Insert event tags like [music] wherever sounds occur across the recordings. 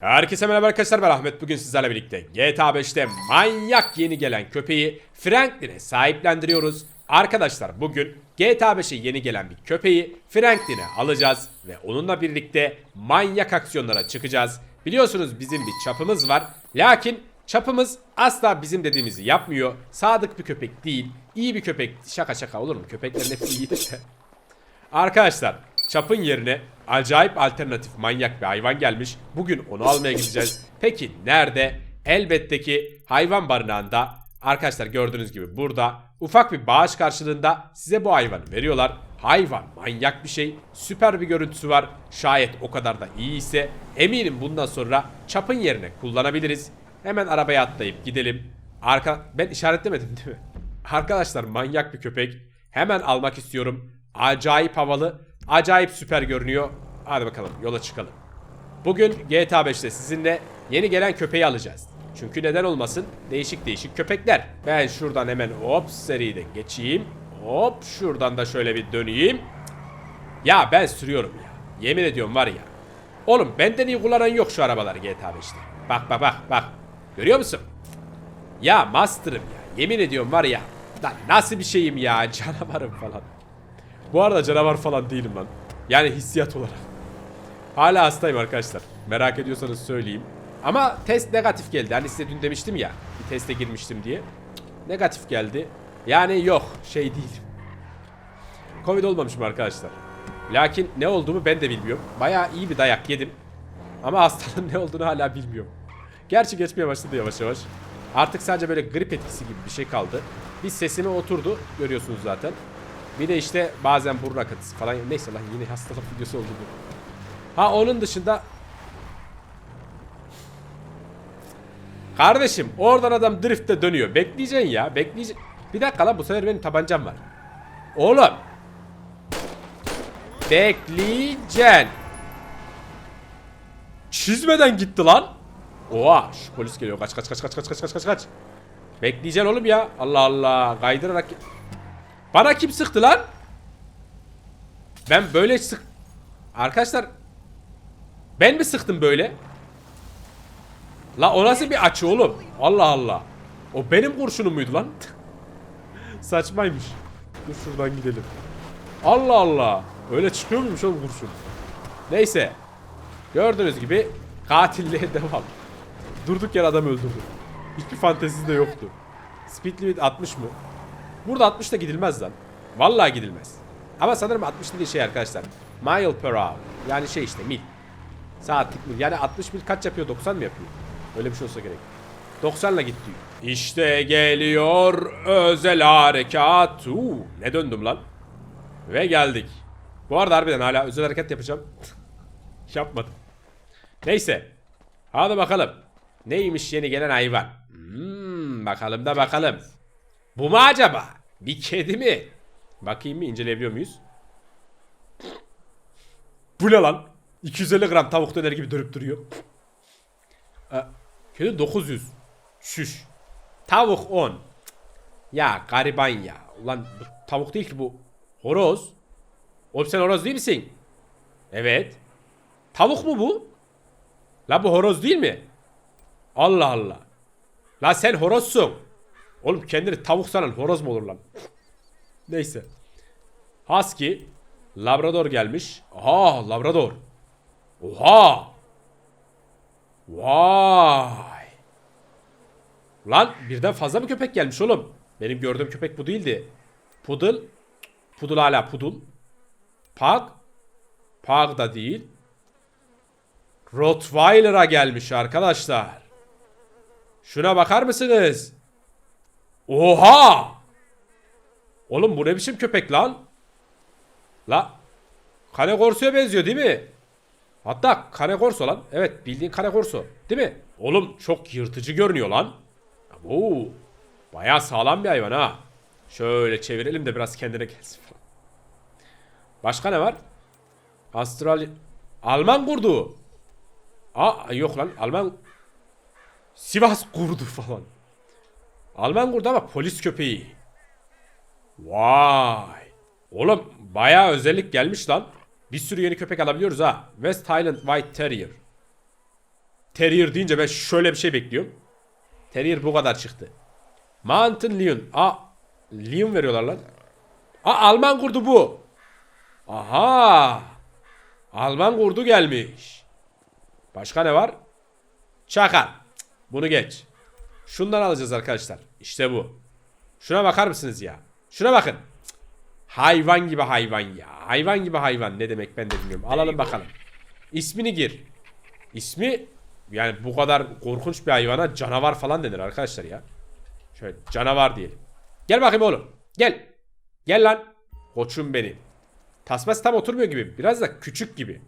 Herkese merhaba arkadaşlar ben Ahmet. Bugün sizlerle birlikte GTA 5'te manyak yeni gelen köpeği Franklin'e sahiplendiriyoruz. Arkadaşlar bugün GTA 5'e yeni gelen bir köpeği Franklin'e alacağız ve onunla birlikte manyak aksiyonlara çıkacağız. Biliyorsunuz bizim bir çapımız var. Lakin çapımız asla bizim dediğimizi yapmıyor. Sadık bir köpek değil. iyi bir köpek. Şaka şaka olur mu? Köpeklerin hepsi de. Arkadaşlar çapın yerine acayip alternatif manyak bir hayvan gelmiş. Bugün onu almaya gideceğiz. Peki nerede? Elbette ki hayvan barınağında. Arkadaşlar gördüğünüz gibi burada ufak bir bağış karşılığında size bu hayvanı veriyorlar. Hayvan manyak bir şey. Süper bir görüntüsü var. Şayet o kadar da iyi ise eminim bundan sonra çapın yerine kullanabiliriz. Hemen arabaya atlayıp gidelim. Arka ben işaretlemedim değil mi? Arkadaşlar manyak bir köpek. Hemen almak istiyorum. Acayip havalı, acayip süper görünüyor. Hadi bakalım yola çıkalım. Bugün GTA 5'te sizinle yeni gelen köpeği alacağız. Çünkü neden olmasın değişik değişik köpekler. Ben şuradan hemen hop seriden geçeyim. Hop şuradan da şöyle bir döneyim. Ya ben sürüyorum ya. Yemin ediyorum var ya. Oğlum benden iyi kullanan yok şu arabaları GTA 5'te. Bak bak bak bak. Görüyor musun? Ya master'ım ya. Yemin ediyorum var ya. Lan nasıl bir şeyim ya. [laughs] Canavarım falan. Bu arada canavar falan değilim lan. Yani hissiyat olarak. Hala hastayım arkadaşlar. Merak ediyorsanız söyleyeyim. Ama test negatif geldi. Hani size dün demiştim ya. Bir teste girmiştim diye. Negatif geldi. Yani yok şey değil. Covid olmamışım arkadaşlar. Lakin ne olduğumu ben de bilmiyorum. Bayağı iyi bir dayak yedim. Ama hastalığın ne olduğunu hala bilmiyorum. Gerçi geçmeye başladı yavaş yavaş. Artık sadece böyle grip etkisi gibi bir şey kaldı. Bir sesime oturdu. Görüyorsunuz zaten. Bir de işte bazen burun akıntısı falan. Neyse lan yine hastalık videosu oldu bu. Ha onun dışında Kardeşim oradan adam driftte dönüyor. Bekleyeceksin ya. Bekleyeceksin. Bir dakika lan bu sefer benim tabancam var. Oğlum. Bekleyeceksin. Çizmeden gitti lan. Oha şu polis geliyor. Kaç kaç kaç kaç kaç kaç kaç kaç. Bekleyeceksin oğlum ya. Allah Allah. Kaydırarak... Bana kim sıktı lan? Ben böyle sık... Arkadaşlar... Ben mi sıktım böyle? La o nasıl bir açı oğlum? Allah Allah. O benim kurşunum muydu lan? [laughs] Saçmaymış. Dur şuradan gidelim. Allah Allah. Öyle çıkıyor muymuş oğlum kurşun? Neyse. Gördüğünüz gibi katilliğe [laughs] devam. Durduk yere adam öldürdü. Hiçbir fantezisi de yoktu. Speed limit 60 mı? Burada 60 da gidilmez lan. Vallahi gidilmez. Ama sanırım 60 dediği şey arkadaşlar. Mile per hour. Yani şey işte mil. Saatlik mil. Yani 60 mil kaç yapıyor? 90 mı yapıyor? Öyle bir şey olsa gerek. 90 ile git diyor. İşte geliyor özel harekat. Uu, ne döndüm lan? Ve geldik. Bu arada harbiden hala özel hareket yapacağım. [laughs] Yapmadım. Neyse. Hadi bakalım. Neymiş yeni gelen hayvan? Hmm, bakalım da bakalım. Bu mu acaba? Bir kedi mi? Bakayım mı inceleyebiliyor muyuz? Bu ne lan? 250 gram tavuk döner gibi dönüp duruyor. Ee, kedi 900. Şüş. Tavuk 10. Ya gariban ya. Ulan tavuk değil ki bu. Horoz. Oğlum sen horoz değil misin? Evet. Tavuk mu bu? La bu horoz değil mi? Allah Allah. La sen horozsun. Oğlum kendini tavuk sanan horoz mu olur lan? Neyse. Husky. Labrador gelmiş. Aha Labrador. Oha. Vay. Lan birden fazla mı köpek gelmiş oğlum? Benim gördüğüm köpek bu değildi. Poodle. Poodle hala poodle. Pug. Pug da değil. Rottweiler'a gelmiş arkadaşlar. Şuna bakar mısınız? Oha! Oğlum bu ne biçim köpek lan? La Kane Corso'ya benziyor değil mi? Hatta Kane Corso lan. Evet bildiğin Kane Corso. Değil mi? Oğlum çok yırtıcı görünüyor lan. Oo, bayağı sağlam bir hayvan ha. Şöyle çevirelim de biraz kendine gelsin. Başka ne var? Astral... Alman kurdu. Aa yok lan Alman... Sivas kurdu falan. Alman kurdu ama polis köpeği. Vay. Oğlum bayağı özellik gelmiş lan. Bir sürü yeni köpek alabiliyoruz ha. West Highland White Terrier. Terrier deyince ben şöyle bir şey bekliyorum. Terrier bu kadar çıktı. Mountain Lion. Aa, Lion veriyorlar lan. Aa, Alman kurdu bu. Aha. Alman kurdu gelmiş. Başka ne var? Çakal. Bunu geç. Şundan alacağız arkadaşlar. İşte bu. Şuna bakar mısınız ya? Şuna bakın. Hayvan gibi hayvan ya. Hayvan gibi hayvan. Ne demek ben de bilmiyorum. Alalım bakalım. İsmini gir. İsmi yani bu kadar korkunç bir hayvana canavar falan denir arkadaşlar ya. Şöyle canavar diyelim. Gel bakayım oğlum. Gel. Gel lan. Koçum benim. Tasması tam oturmuyor gibi. Biraz da küçük gibi.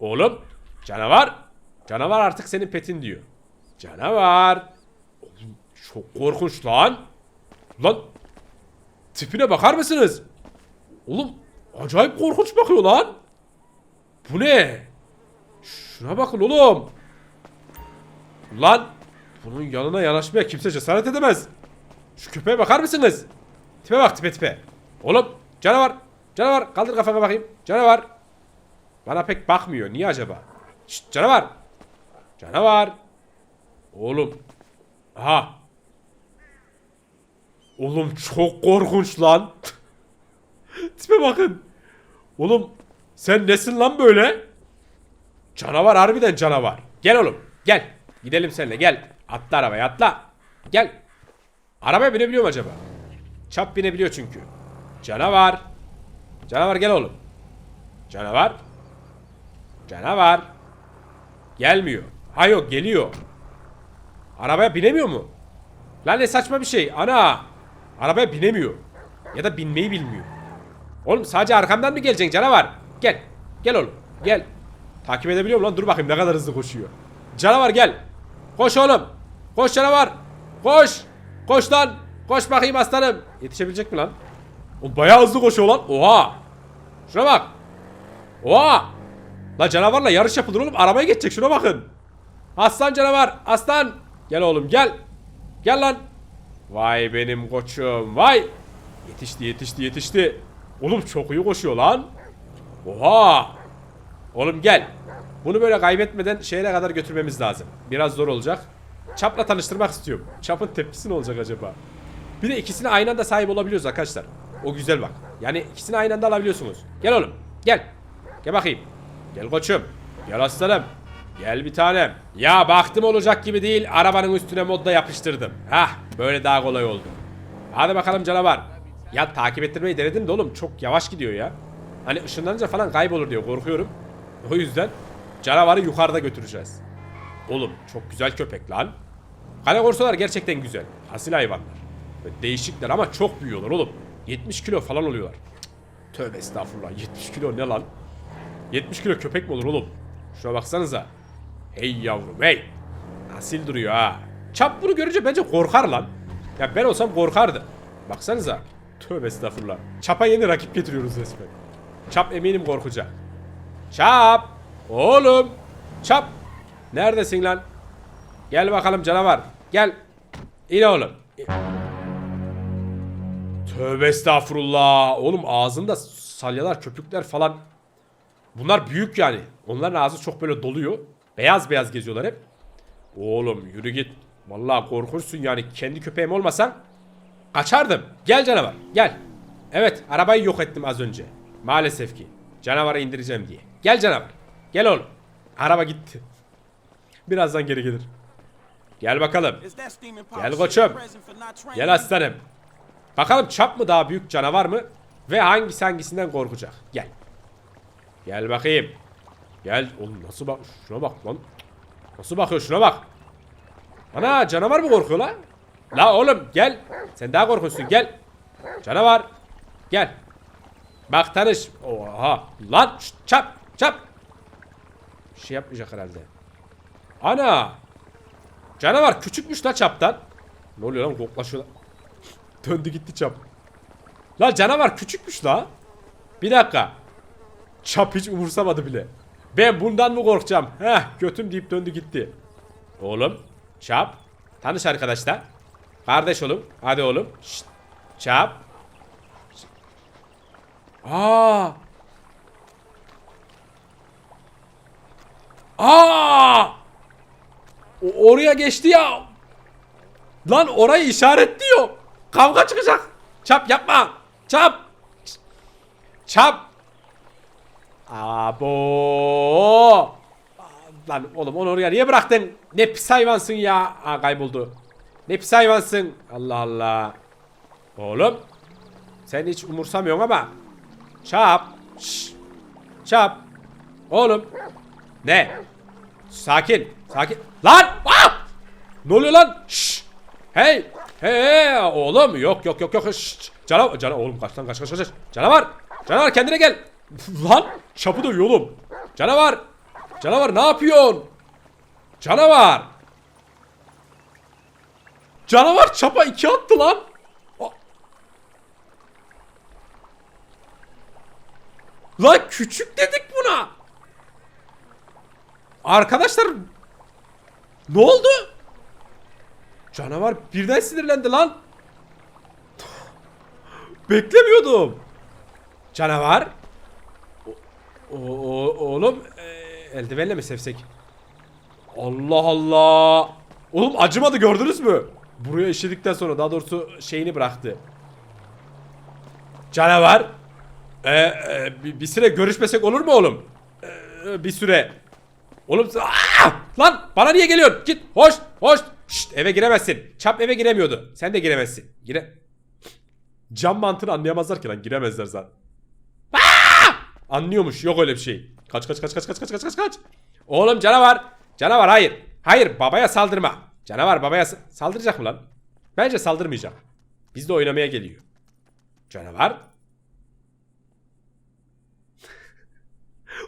Oğlum. Canavar. Canavar artık senin petin diyor. Canavar. Çok korkunç lan. Lan. Tipine bakar mısınız? Oğlum. Acayip korkunç bakıyor lan. Bu ne? Şuna bakın oğlum. Lan. Bunun yanına yanaşmaya kimse cesaret edemez. Şu köpeğe bakar mısınız? Tipe bak tipe tipe. Oğlum canavar. Canavar kaldır kafanı bakayım. Canavar. Bana pek bakmıyor. Niye acaba? Şşt canavar. Canavar. Oğlum. Aha. Oğlum çok korkunç lan. Tipe bakın. Oğlum sen nesin lan böyle? Canavar harbiden canavar. Gel oğlum gel. Gidelim seninle gel. Atla arabaya atla. Gel. Arabaya binebiliyor mu acaba? Çap binebiliyor çünkü. Canavar. Canavar gel oğlum. Canavar. Canavar. Gelmiyor. Ha yok geliyor. Arabaya binemiyor mu? Lan ne saçma bir şey. Ana. Arabaya binemiyor. Ya da binmeyi bilmiyor. Oğlum sadece arkamdan mı geleceksin canavar? Gel. Gel oğlum. Gel. Takip edebiliyor mu lan? Dur bakayım ne kadar hızlı koşuyor. Canavar gel. Koş oğlum. Koş canavar. Koş. Koş lan. Koş bakayım aslanım. Yetişebilecek mi lan? O bayağı hızlı koşuyor lan. Oha. Şuna bak. Oha. La canavarla yarış yapılır oğlum. Arabaya geçecek şuna bakın. Aslan canavar. Aslan. Gel oğlum gel. Gel lan. Vay benim koçum. Vay. Yetişti yetişti yetişti. Oğlum çok iyi koşuyor lan. Oha. Oğlum gel. Bunu böyle kaybetmeden şehre kadar götürmemiz lazım. Biraz zor olacak. Çapla tanıştırmak istiyorum. Çapın tepkisi ne olacak acaba? Bir de ikisine aynı anda sahip olabiliyoruz arkadaşlar. O güzel bak. Yani ikisini aynı anda alabiliyorsunuz. Gel oğlum. Gel. Gel bakayım. Gel koçum. Gel aslanım. Gel bir tanem. Ya baktım olacak gibi değil. Arabanın üstüne modda yapıştırdım. Hah böyle daha kolay oldu. Hadi bakalım canavar. Ya takip ettirmeyi denedim de oğlum çok yavaş gidiyor ya. Hani ışınlanınca falan kaybolur diyor korkuyorum. O yüzden canavarı yukarıda götüreceğiz. Oğlum çok güzel köpek lan. Kale korsalar gerçekten güzel. Asil hayvanlar. Ve değişikler ama çok büyüyorlar oğlum. 70 kilo falan oluyorlar. Tövbe estağfurullah 70 kilo ne lan? 70 kilo köpek mi olur oğlum? Şuna baksanıza. Hey yavrum hey. Asil duruyor ha. Çap bunu görünce bence korkar lan. Ya ben olsam korkardım. Baksanıza. Tövbe estağfurullah. Çap'a yeni rakip getiriyoruz resmen. Çap eminim korkacak. Çap. Oğlum. Çap. Neredesin lan? Gel bakalım canavar. Gel. İn oğlum. Tövbe estağfurullah. Oğlum ağzında salyalar, köpükler falan. Bunlar büyük yani. Onların ağzı çok böyle doluyor. Beyaz beyaz geziyorlar hep. Oğlum yürü git. Vallahi korkunçsun yani. Kendi köpeğim olmasan kaçardım. Gel canavar gel. Evet arabayı yok ettim az önce. Maalesef ki. Canavarı indireceğim diye. Gel canavar. Gel oğlum. Araba gitti. Birazdan geri gelir. Gel bakalım. Gel koçum. Gel aslanım. Bakalım çap mı daha büyük canavar mı? Ve hangisi hangisinden korkacak? Gel. Gel bakayım. Gel. Oğlum nasıl bak? Şuna bak lan. Nasıl bakıyor şuna bak. Ana canavar mı korkuyor lan? La oğlum gel. Sen daha korkunçsun gel. Canavar. Gel. Bak tanış. Oha. Lan şşt, çap çap. Bir şey yapmayacak herhalde. Ana. Canavar küçükmüş la çaptan. Ne oluyor lan koklaşıyor. [laughs] Döndü gitti çap. La canavar küçükmüş la. Bir dakika. Çap hiç umursamadı bile. Ben bundan mı korkacağım? Heh götüm deyip döndü gitti. Oğlum. Çap. Tanış arkadaşlar. Kardeş oğlum. Hadi oğlum. Şşt. Çap. Aa. Aa. O- oraya geçti ya. Lan orayı işaretliyor. Kavga çıkacak. Çap yapma. Çap. Çap. Abo. Lan oğlum onu oraya niye bıraktın? Ne pis hayvansın ya. Aa kayboldu. Ne pis hayvansın. Allah Allah. Oğlum. Sen hiç umursamıyorsun ama. Çap. Şş. Çap. Oğlum. Ne? Sakin. Sakin. Lan! Ah! Ne oluyor lan? Şşş. Hey. Hey. Oğlum yok yok yok yok. Şşş. Canavar. Canavar. Oğlum kaç lan kaç kaç. kaç. Canavar. Canavar kendine gel. [laughs] lan. Çapı dövüyor oğlum. Canavar. Canavar ne yapıyorsun? Canavar. Canavar çapa iki attı lan. Lan küçük dedik buna. Arkadaşlar ne oldu? Canavar birden sinirlendi lan. Beklemiyordum. Canavar. O, o- oğlum e, eldivenle mi sevsek? Allah Allah. Oğlum acımadı gördünüz mü? Buraya işledikten sonra daha doğrusu şeyini bıraktı. Canavar. E, e, bir, bir süre görüşmesek olur mu oğlum? E, bir süre. Oğlum Aa! lan bana niye geliyorsun? Git hoş hoş. Şşt, eve giremezsin. Çap eve giremiyordu. Sen de giremezsin. Gire. Cam mantığını anlayamazlar ki lan giremezler zaten. Anlıyormuş yok öyle bir şey. Kaç kaç kaç kaç kaç kaç kaç kaç kaç. Oğlum canavar. Canavar hayır. Hayır babaya saldırma. Canavar babaya sa- saldıracak mı lan? Bence saldırmayacak. Biz de oynamaya geliyor. Canavar. [laughs]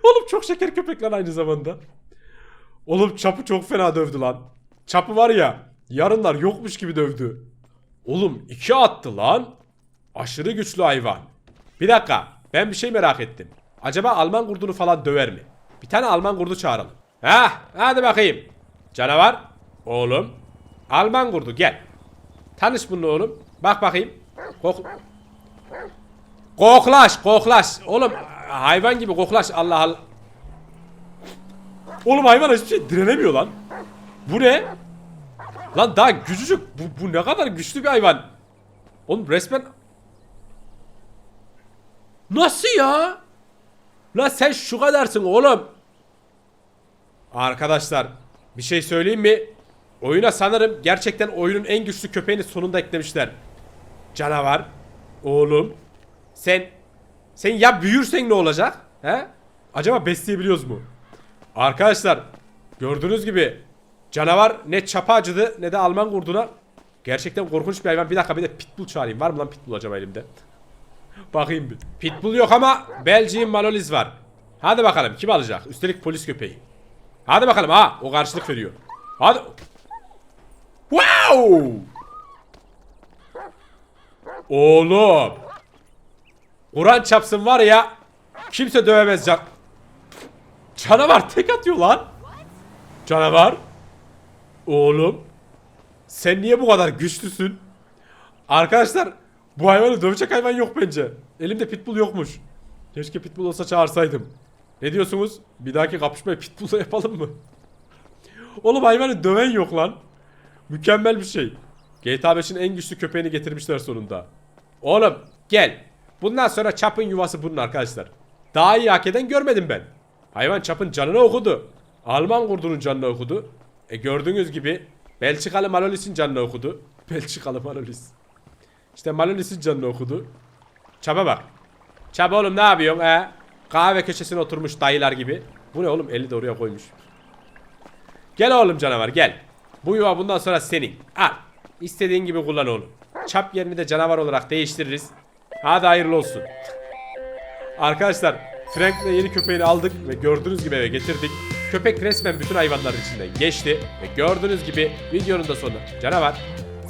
Oğlum çok şeker köpek lan aynı zamanda. Oğlum çapı çok fena dövdü lan. Çapı var ya yarınlar yokmuş gibi dövdü. Oğlum iki attı lan. Aşırı güçlü hayvan. Bir dakika ben bir şey merak ettim. Acaba Alman kurdunu falan döver mi? Bir tane Alman kurdu çağıralım. Hah hadi bakayım. Canavar. Oğlum. Alman kurdu gel. Tanış bununla oğlum. Bak bakayım. Kok Koklaş koklaş. Oğlum hayvan gibi koklaş Allah Allah. Oğlum hayvan hiçbir şey direnemiyor lan. Bu ne? Lan daha küçücük. Bu, bu ne kadar güçlü bir hayvan. Oğlum resmen... Nasıl ya? Lan sen şu kadarsın oğlum. Arkadaşlar bir şey söyleyeyim mi? Oyuna sanırım gerçekten oyunun en güçlü köpeğini sonunda eklemişler. Canavar. Oğlum. Sen sen ya büyürsen ne olacak? He? Acaba besleyebiliyoruz mu? Arkadaşlar gördüğünüz gibi canavar ne çapa acıdı ne de Alman kurduna gerçekten korkunç bir hayvan. Bir dakika bir de pitbull çağırayım. Var mı lan pitbull acaba elimde? Bakayım bir. Pitbull yok ama Belgian Malolies var. Hadi bakalım kim alacak? Üstelik polis köpeği. Hadi bakalım ha o karşılık veriyor. Hadi. Wow! Oğlum. Kur'an çapsın var ya kimse dövemez can. Canavar tek atıyor lan. Canavar. Oğlum. Sen niye bu kadar güçlüsün? Arkadaşlar bu hayvanı dövecek hayvan yok bence. Elimde pitbull yokmuş. Keşke pitbull olsa çağırsaydım. Ne diyorsunuz? Bir dahaki kapışmayı pitbull'la yapalım mı? Oğlum hayvanı döven yok lan. Mükemmel bir şey. GTA 5'in en güçlü köpeğini getirmişler sonunda. Oğlum gel. Bundan sonra Chap'ın yuvası bunun arkadaşlar. Daha iyi hak eden görmedim ben. Hayvan Chap'ın canını okudu. Alman kurdunun canını okudu. E gördüğünüz gibi Belçikalı Malolis'in canını okudu. Belçikalı Malolis. İşte Malolis'in canını okudu. Çapa bak. Çapa oğlum ne yapıyorsun he? Kahve köşesine oturmuş dayılar gibi. Bu ne oğlum eli de oraya koymuş. Gel oğlum canavar gel. Bu yuva bundan sonra senin. Al. İstediğin gibi kullan oğlum. Çap yerini de canavar olarak değiştiririz. Hadi hayırlı olsun. Arkadaşlar Frank'le yeni köpeğini aldık ve gördüğünüz gibi eve getirdik. Köpek resmen bütün hayvanların içinden geçti ve gördüğünüz gibi videonun da sonuna canavar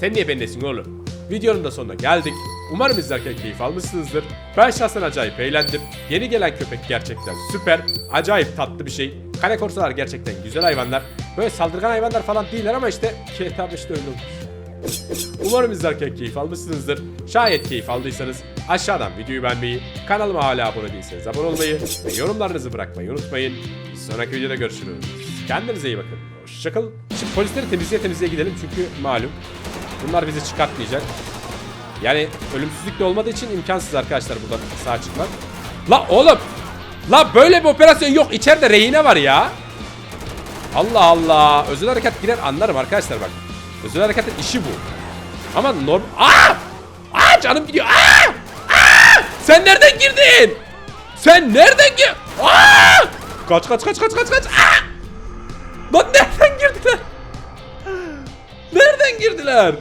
sen niye bendesin oğlum? Videonun da sonuna geldik. Umarım izlerken keyif almışsınızdır. Ben şahsen acayip eğlendim. Yeni gelen köpek gerçekten süper. Acayip tatlı bir şey. Kare korsalar gerçekten güzel hayvanlar. Böyle saldırgan hayvanlar falan değiller ama işte GTA 5'te öyle. Umarım izlerken keyif almışsınızdır. Şayet keyif aldıysanız aşağıdan videoyu beğenmeyi, kanalıma hala abone değilseniz abone olmayı ve yorumlarınızı bırakmayı unutmayın. Bir sonraki videoda görüşürüz. Kendinize iyi bakın. Hoşçakal. Şimdi polisleri temizliğe temizliğe gidelim çünkü malum. Bunlar bizi çıkartmayacak. Yani ölümsüzlük de olmadığı için imkansız arkadaşlar buradan sağ çıkmak. La oğlum. La böyle bir operasyon yok. İçeride rehine var ya. Allah Allah. Özel harekat girer anlarım arkadaşlar bak. Özel hareketin işi bu. Ama norm... Aa! Aa canım gidiyor. Aa! Aa! Sen nereden girdin? Sen nereden gir? Aa! Kaç kaç kaç kaç kaç kaç. Aa! Lan nereden? Nereden girdiler?